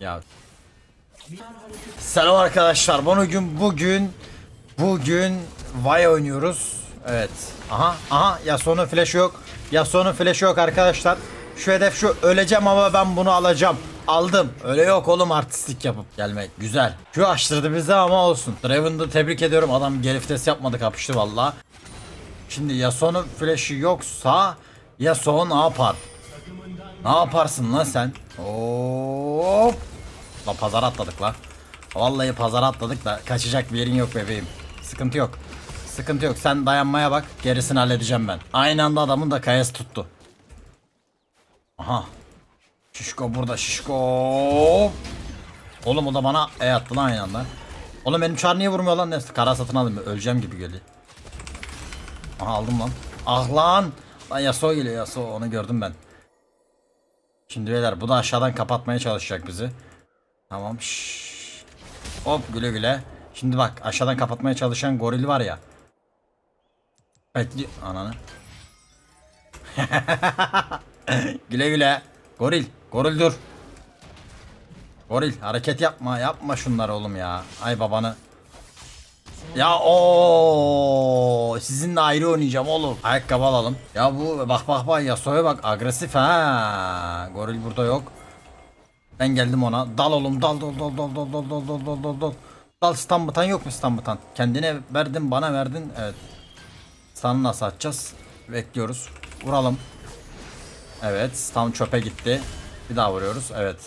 Ya. Selam arkadaşlar. Bugün bugün bugün Vay oynuyoruz. Evet. Aha aha Yasuo'nun flash'ı yok. Yasuo'nun flash'ı yok arkadaşlar. Şu hedef şu öleceğim ama ben bunu alacağım. Aldım. Öyle yok oğlum artistik yapıp gelmek. Güzel. Şu açtırdı bize ama olsun. Draven'da tebrik ediyorum. Adam geri vites yapmadı kapıştı valla. Şimdi Yasuo'nun flash'ı yoksa Yasuo ne yapar? Ne yaparsın lan sen? Hop. La pazara atladık la. Vallahi pazara atladık da kaçacak bir yerin yok bebeğim. Sıkıntı yok. Sıkıntı yok. Sen dayanmaya bak. Gerisini halledeceğim ben. Aynı anda adamın da kayası tuttu. Aha. Şişko burada şişko. Oğlum o da bana E attı lan aynı anda. Oğlum benim çar niye vurmuyor lan? Neyse kara satın alayım. Öleceğim gibi geliyor. Aha aldım lan. Ah lan. Lan Yasuo geliyor Yasuo. Onu gördüm ben. Şimdi beyler bu da aşağıdan kapatmaya çalışacak bizi. Tamam. Şşş. Hop güle güle. Şimdi bak aşağıdan kapatmaya çalışan goril var ya. Bekli ananı. güle güle. Goril. Goril dur. Goril hareket yapma. Yapma şunları oğlum ya. Ay babanı. Ya o sizinle ayrı oynayacağım oğlum. Ayakkabı alalım. Ya bu bak bak bak ya soya bak agresif ha. Goril burada yok. Ben geldim ona. Dal oğlum dal dal dal dal dal dal dal dal dal dal dal. Dal stambutan yok mu stambutan? Kendine verdin bana verdin. Evet. Sana nasıl atacağız? Bekliyoruz. Vuralım. Evet. Tam çöpe gitti. Bir daha vuruyoruz. Evet.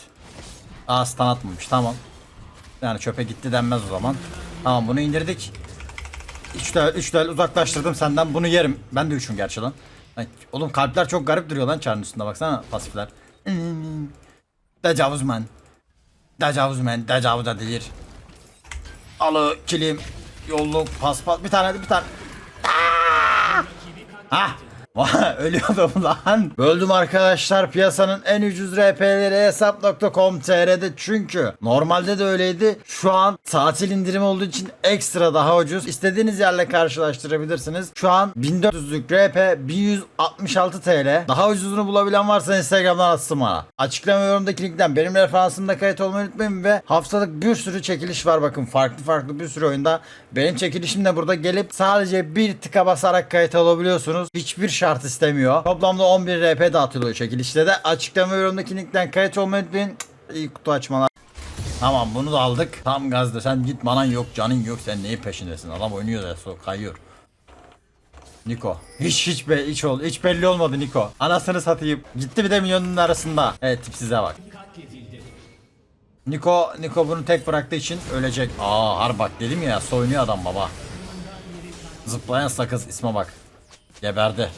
Aa stun atmamış. Tamam. Yani çöpe gitti denmez o zaman. Tamam bunu indirdik. 3 level, 3 level uzaklaştırdım senden. Bunu yerim. Ben de 3'üm gerçi lan. Oğlum kalpler çok garip duruyor lan çarın üstünde baksana pasifler. Hmm. Tecavüz men. Tecavüz edilir. Alı, kilim, yolluk, paspas. Bir tane bir tane. Aa! Ha. Ölüyordum lan. Böldüm arkadaşlar piyasanın en ucuz RP'leri hesap.com.tr'de çünkü normalde de öyleydi. Şu an tatil indirimi olduğu için ekstra daha ucuz. İstediğiniz yerle karşılaştırabilirsiniz. Şu an 1400'lük RP 1166 TL. Daha ucuzunu bulabilen varsa Instagram'dan atsın bana. Açıklama yorumdaki linkten benim referansımda kayıt olmayı unutmayın ve haftalık bir sürü çekiliş var bakın farklı farklı bir sürü oyunda. Benim çekilişim de burada gelip sadece bir tıka basarak kayıt olabiliyorsunuz. Hiçbir şart istemiyor. Toplamda 11 RP dağıtılıyor çekilişte de. Açıklama yorumdaki linkten kayıt olmayı unutmayın. İyi kutu açmalar. Tamam bunu da aldık. Tam gazda sen git manan yok canın yok sen neyin peşindesin adam oynuyor da so kayıyor. Niko. Hiç hiç be hiç ol hiç belli olmadı Niko. Anasını satayım. Gitti bir de milyonun arasında. Evet tipsize bak. Niko Niko bunu tek bıraktığı için ölecek. Aa har bak dedim ya soyunuyor adam baba. Zıplayan sakız isme bak. Geberdi.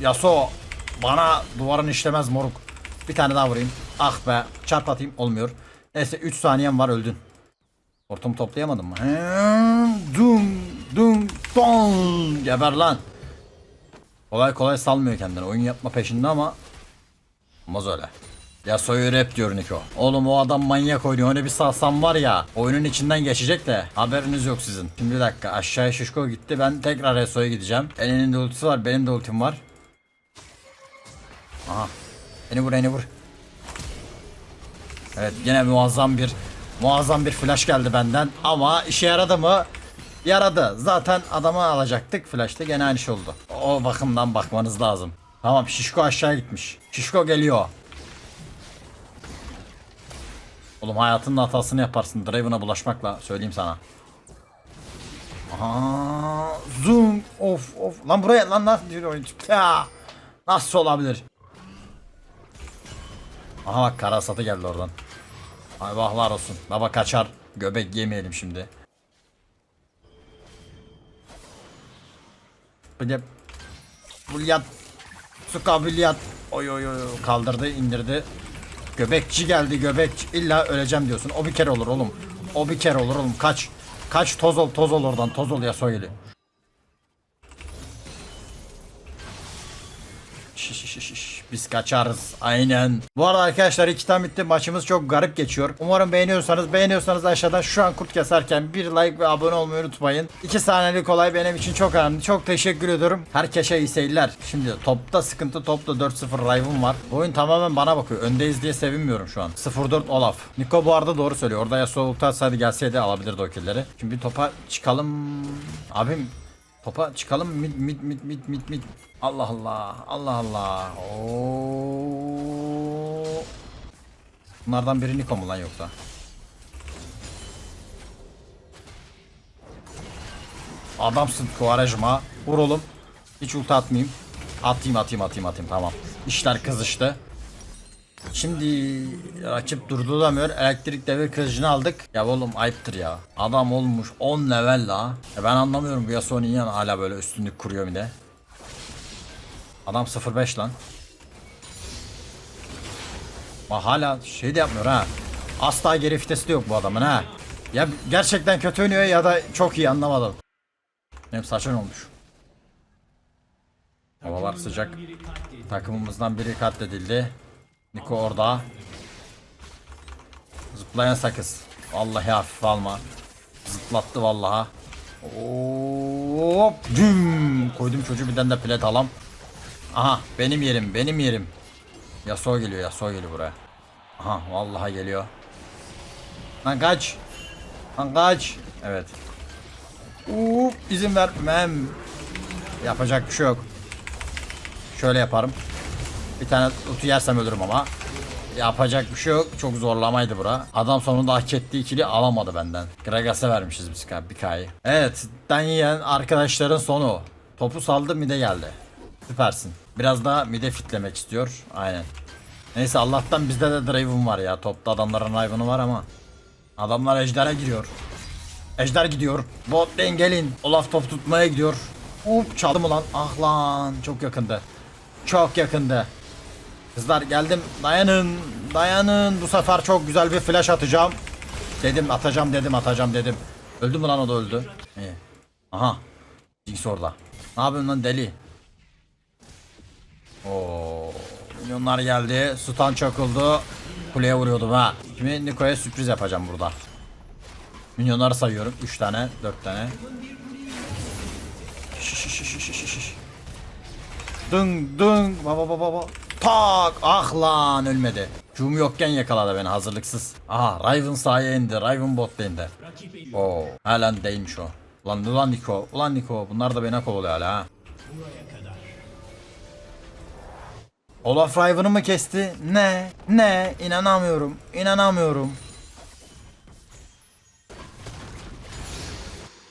Yasuo bana duvarın işlemez moruk. Bir tane daha vurayım. Ah be çarp atayım olmuyor. Neyse 3 saniyem var öldün. Ortamı toplayamadım mı? Dum dum don. Geber lan. Kolay kolay salmıyor kendini. Oyun yapma peşinde ama olmaz öyle. Yasuo'yu rap diyor Niko. Oğlum o adam manyak oynuyor. Öyle bir salsam var ya. Oyunun içinden geçecek de haberiniz yok sizin. Şimdi bir dakika aşağıya Şişko gitti. Ben tekrar Yasuo'ya gideceğim. Elinin de ultisi var. Benim de ultim var. Aha. Beni vur beni vur. Evet yine muazzam bir muazzam bir flash geldi benden ama işe yaradı mı? Yaradı. Zaten adamı alacaktık. Flash'ta gene aynı şey oldu. O bakımdan bakmanız lazım. Tamam Şişko aşağı gitmiş. Şişko geliyor. Oğlum hayatının hatasını yaparsın. Draven'a bulaşmakla söyleyeyim sana. Aha, zoom of of. Lan buraya lan nasıl diyor oyuncu? Ya. Nasıl olabilir? Aha bak kara satı geldi oradan. Ay vahlar olsun. Baba kaçar. Göbek yemeyelim şimdi. Bir de Bulyat Suka Bulyat Oy oy oy oy. kaldırdı indirdi Göbekçi geldi göbekçi. İlla öleceğim diyorsun. O bir kere olur oğlum. O bir kere olur oğlum. Kaç Kaç toz ol toz ol oradan toz ol ya soylu Şiş, şiş, şiş, şiş. Biz kaçarız. Aynen. Bu arada arkadaşlar iki tam bitti. Maçımız çok garip geçiyor. Umarım beğeniyorsanız beğeniyorsanız aşağıdan şu an kurt keserken bir like ve abone olmayı unutmayın. 2 saniyelik olay benim için çok önemli. Çok teşekkür ediyorum. Herkese iyi seyirler. Şimdi topta sıkıntı topta 4-0 Riven var. Bu oyun tamamen bana bakıyor. Öndeyiz diye sevinmiyorum şu an. 0-4 Olaf. Niko bu arada doğru söylüyor. Orada Yasuo atsaydı gelseydi alabilirdi o killleri. Şimdi bir topa çıkalım. Abim Topa çıkalım mid mid mid mid mid mid. Allah Allah. Allah Allah. Oo. Bunlardan biri Niko mu lan yoksa? Adamsın Kuvarejma. Vur oğlum. Hiç ulti atmayayım. Atayım atayım atayım atayım tamam. İşler kızıştı. Şimdi rakip durduramıyor. Elektrik devir kılıcını aldık. Ya oğlum ayıptır ya. Adam olmuş 10 level la. Ya ben anlamıyorum bu Yasuo niye hala böyle üstünlük kuruyor bir de. Adam 05 lan. Bak hala şey de yapmıyor ha. Asla geri vitesi de yok bu adamın ha. Ya gerçekten kötü oynuyor ya da çok iyi anlamadım. Benim saçın olmuş. Havalar sıcak. Takımımızdan biri katledildi. Niko orada. Zıplayan sakız. Vallahi hafif alma. Zıplattı vallaha. Hop. Düm. Koydum çocuğu birden de plet alam. Aha benim yerim benim yerim. Yasuo geliyor Yasuo geliyor buraya. Aha vallahi geliyor. Lan kaç. Lan kaç. Evet. Up, izin vermem. Yapacak bir şey yok. Şöyle yaparım. Bir tane utu yersem ölürüm ama. Yapacak bir şey yok. Çok zorlamaydı bura. Adam sonunda hak ettiği ikili alamadı benden. Gragas'a vermişiz biz bir kayı. Evet. Den arkadaşların sonu. Topu saldı mide geldi. Süpersin. Biraz daha mide fitlemek istiyor. Aynen. Neyse Allah'tan bizde de Draven var ya. Topta adamların Draven'ı var ama. Adamlar ejdere giriyor. Ejder gidiyor. Bot lane gelin. Olaf top tutmaya gidiyor. Hop çaldı mı lan? Ah lan. Çok yakındı. Çok yakındı. Kızlar geldim. Dayanın. Dayanın. Bu sefer çok güzel bir flash atacağım. Dedim atacağım dedim atacağım dedim. Öldü mü lan o da öldü. İyi. Aha. Jinx orada. Ne yapıyorsun lan deli? Oo. Milyonlar geldi. Stun çakıldı. Kuleye vuruyordum ha. Şimdi Niko'ya sürpriz yapacağım burada. Milyonları sayıyorum. 3 tane, 4 tane. Şiş, şiş, şiş, şiş, şiş, şiş. Dın dın baba baba baba. Tak ah lan ölmedi. Q'um yokken yakaladı beni hazırlıksız. Aha Riven sahaya indi. Riven bot lane'de. Oo halen değilmiş o. Ulan ulan Niko. Ulan Niko. Bunlar da beni kovalıyor hala ha. Olaf Riven'ı mı kesti? Ne? Ne? İnanamıyorum. İnanamıyorum.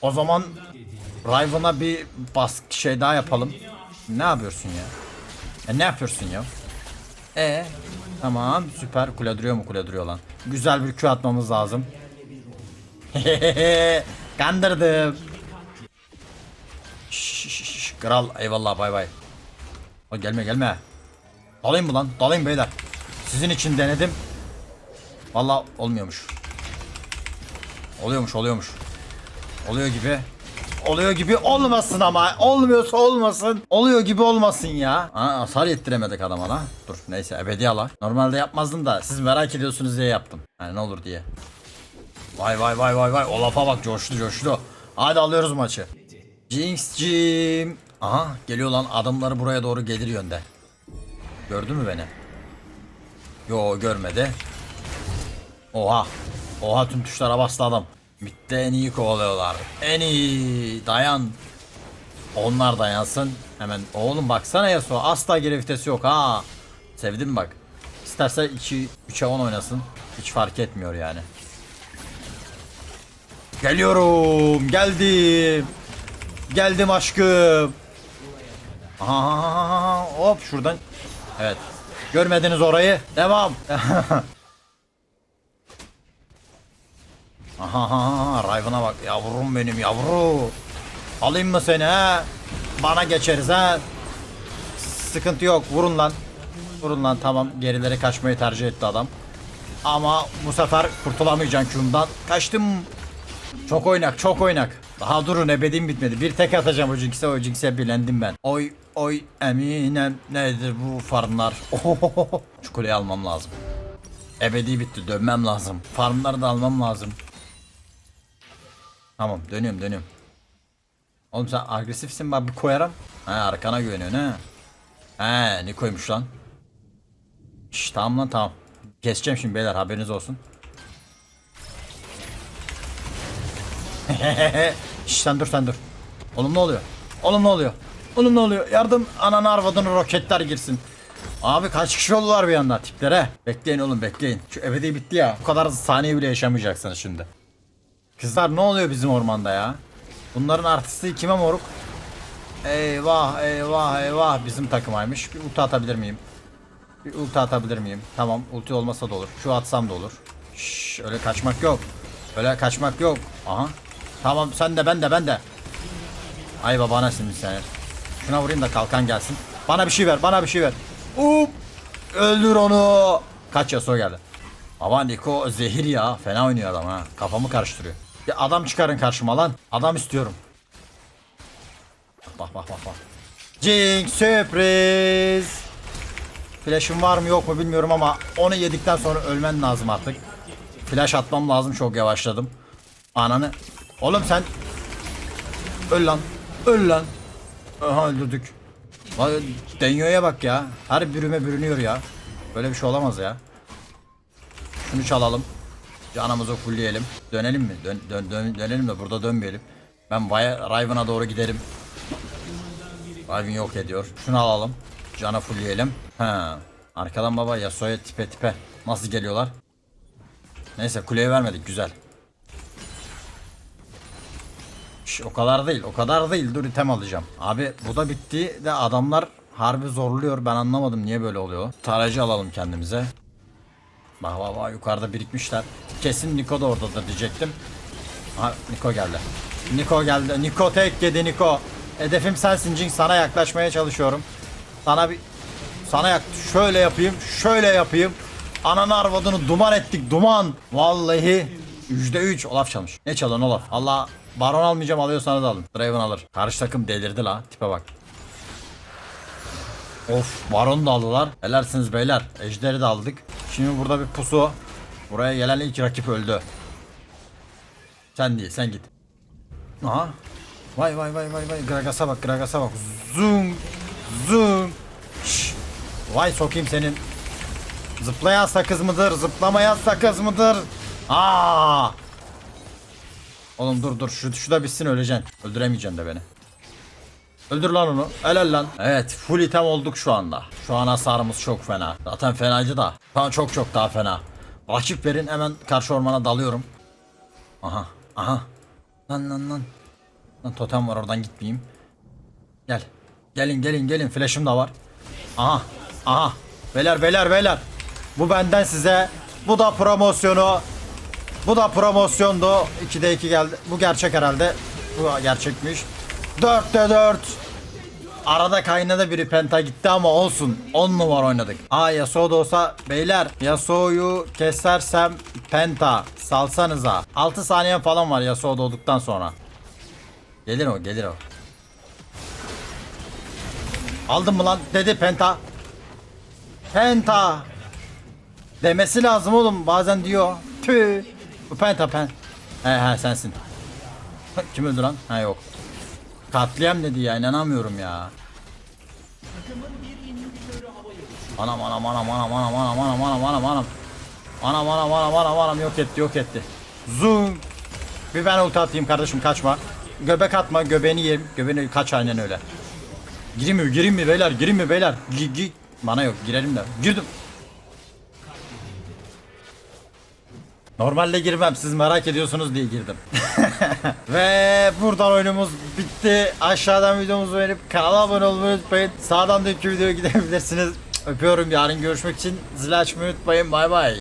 O zaman Riven'a bir baskı şey daha yapalım. Ne yapıyorsun ya? E ne yapıyorsun ya? E tamam süper kule duruyor mu kule duruyor lan. Güzel bir Q atmamız lazım. Kandırdım. Şş, şş, şş, Kral eyvallah bay bay. O gelme gelme. Dalayım mı lan? Dalayım beyler. Sizin için denedim. Vallahi olmuyormuş. Oluyormuş oluyormuş. Oluyor gibi. Oluyor gibi olmasın ama. Olmuyorsa olmasın. Oluyor gibi olmasın ya. Aa, hasar yettiremedik adama la. Dur neyse ebedi ala. Normalde yapmazdım da siz merak ediyorsunuz diye yaptım. Yani ne olur diye. Vay vay vay vay vay. Olaf'a bak coştu coştu. Hadi alıyoruz maçı. Jinx'cim. Aha geliyor lan adamları buraya doğru gelir yönde. Gördü mü beni? Yo görmedi. Oha. Oha tüm tuşlara bastı adam. Mitte en iyi kovalıyorlar. En iyi. Dayan. Onlar dayansın. Hemen oğlum baksana Yasuo. Asla geri vitesi yok ha. Sevdim bak. İsterse 2 3'e 10 oynasın. Hiç fark etmiyor yani. Geliyorum. Geldim. Geldim aşkım. Aha, hop şuradan. Evet. Görmediniz orayı. Devam. Aha, Riven'a bak yavrum benim yavru. Alayım mı seni ha? Bana geçeriz ha. Sıkıntı yok vurun lan. Vurun lan tamam gerilere kaçmayı tercih etti adam. Ama bu sefer kurtulamayacaksın Q'mdan. Kaçtım. Çok oynak çok oynak. Daha durun ebediğim bitmedi. Bir tek atacağım o Jinx'e o Jinx'e bilendim ben. Oy Oy eminem nedir bu farmlar? Ohohoho. Şu kuleyi almam lazım. Ebedi bitti dönmem lazım. Farmları da almam lazım. Tamam dönüyorum dönüyorum. Oğlum sen agresifsin bak bir koyarım. He arkana güveniyorsun he. He ne koymuş lan? Şş, tamam lan tamam. Keseceğim şimdi beyler haberiniz olsun. Şş, sen dur sen dur. Oğlum ne oluyor? Oğlum ne oluyor? Oğlum ne oluyor? Yardım ananı arvadını roketler girsin. Abi kaç kişi oldular bir anda tiplere. Bekleyin oğlum bekleyin. Şu ebedi bitti ya. Bu kadar saniye bile yaşamayacaksınız şimdi. Kızlar ne oluyor bizim ormanda ya? Bunların artisti kime moruk? Eyvah eyvah eyvah bizim takımaymış. Bir ulti atabilir miyim? Bir ulti atabilir miyim? Tamam ulti olmasa da olur. Şu atsam da olur. Şşş öyle kaçmak yok. Öyle kaçmak yok. Aha. Tamam sen de ben de ben de. Ay babana şimdi sen. Şuna vurayım da kalkan gelsin. Bana bir şey ver bana bir şey ver. Up. Öldür onu. Kaç Yasuo geldi. Ama Niko zehir ya. Fena oynuyor adam ha. Kafamı karıştırıyor. Ya adam çıkarın karşıma lan. Adam istiyorum. Bak bak bak bak. Jinx sürpriz. Flash'ım var mı yok mu bilmiyorum ama onu yedikten sonra ölmen lazım artık. Flash atmam lazım çok yavaşladım. Ananı. Oğlum sen. Öl lan. Öl lan. Aha öldürdük. Vay, Denyo'ya bak ya. Her bürüme bürünüyor ya. Böyle bir şey olamaz ya. Şunu çalalım. Canımızı fullleyelim. Dönelim mi? Dön, dön, dön- dönelim de burada dönmeyelim. Ben Riven'a doğru giderim. Riven yok ediyor. Şunu alalım. Canı fullleyelim. Ha. Arkadan baba Yasuo'ya tipe tipe. Nasıl geliyorlar? Neyse kuleye vermedik güzel. Şş, o kadar değil o kadar değil dur item alacağım. Abi bu da bitti de adamlar harbi zorluyor ben anlamadım niye böyle oluyor. Tarayıcı alalım kendimize. Bak bak bak yukarıda birikmişler. Kesin Niko da oradadır diyecektim. Ha Niko geldi. Niko geldi. Niko tek yedi Niko. Hedefim sensin Jing sana yaklaşmaya çalışıyorum. Sana bir sana yak şöyle yapayım, şöyle yapayım. Ananı arvadını duman ettik, duman. Vallahi yüzde üç Olaf çalmış. Ne çalın Olaf? Allah baron almayacağım alıyorsanız alın. Draven alır. Karşı takım delirdi la. Tipe bak. Of baron da aldılar. Helarsiniz beyler. Ejderi de aldık. Şimdi burada bir pusu. Buraya gelen ilk rakip öldü. Sen değil sen git. Aha. Vay vay vay vay vay. Gragas'a bak Gragas'a bak. Zoom. Zoom. Şş. Vay sokayım senin. Zıplayan sakız mıdır? Zıplamayan sakız mıdır? Aa! Oğlum dur dur şu, şu da bitsin öleceksin. Öldüremeyeceksin de beni. Öldür lan onu. Helal lan. Evet full item olduk şu anda. Şu an hasarımız çok fena. Zaten fenaydı da. Şu an çok çok daha fena. Rakip verin hemen karşı ormana dalıyorum. Aha aha. Lan lan lan. Lan totem var oradan gitmeyeyim. Gel. Gelin gelin gelin flash'ım da var. Aha aha. Beyler beyler beyler. Bu benden size. Bu da promosyonu. Bu da promosyondu. 2'de 2 geldi. Bu gerçek herhalde. Bu gerçekmiş. 4'te 4. Arada kaynadı biri penta gitti ama olsun. 10 numara oynadık. Aa Yasuo da olsa beyler Yasuo'yu kesersem penta salsanıza. 6 saniye falan var Yasuo doğduktan sonra. Gelir o gelir o. Aldın mı lan dedi penta. Penta. Demesi lazım oğlum bazen diyor. Tüh. Penta pen. He he sensin. Kim öldü lan? Ha yok. Katliam dedi ya inanamıyorum ya. Anam anam anam anam anam anam anam anam anam anam. Anam anam anam anam anam yok etti yok etti. Zoom. Bir ben ulti atayım kardeşim kaçma. Göbek atma göbeğini yerim. Göbeğini kaç aynen öyle. Gireyim mi gireyim mi beyler gireyim mi beyler. Gi, gi. Bana yok girelim de. Girdim. Normalde girmem siz merak ediyorsunuz diye girdim. Ve buradan oyunumuz bitti. Aşağıdan videomuzu beğenip kanala abone olmayı unutmayın. Sağdan da videoya gidebilirsiniz. Öpüyorum yarın görüşmek için zil açmayı unutmayın. Bay bay.